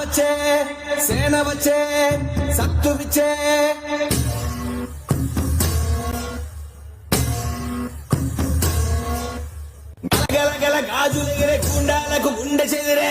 వచ్చే సేన వచ్చే సత్తు విచ్చే. గల గల గాజులు ఎగిరే గుండాలకు గుండె చెదిరే.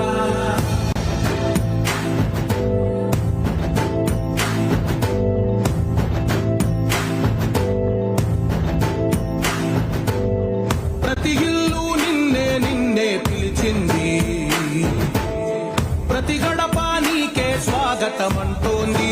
ఆటమంటోంది.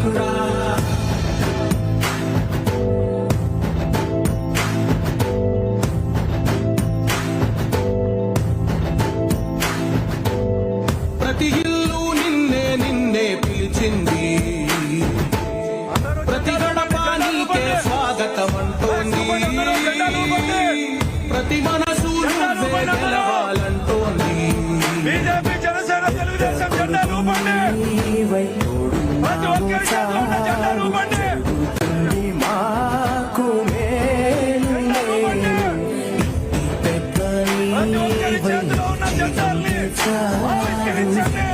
Ooh.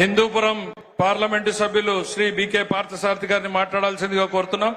హిందూపురం పార్లమెంటు సభ్యులు శ్రీ బీకే పార్థసారథి గారిని మాట్లాడాల్సిందిగా కోరుతున్నాం.